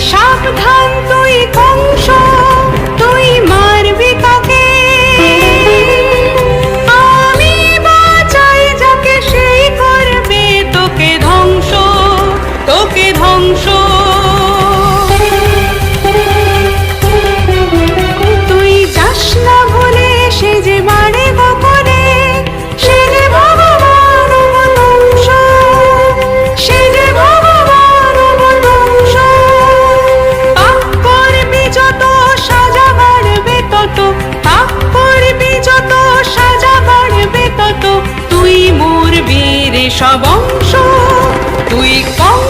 সাবধান তুই কংস তুই মারবি কাকে? আমি বাঁচাই যাকে সেই করবে, তোকে ধ্বংস তোকে ধ্বংস। সব অংশ তুই কম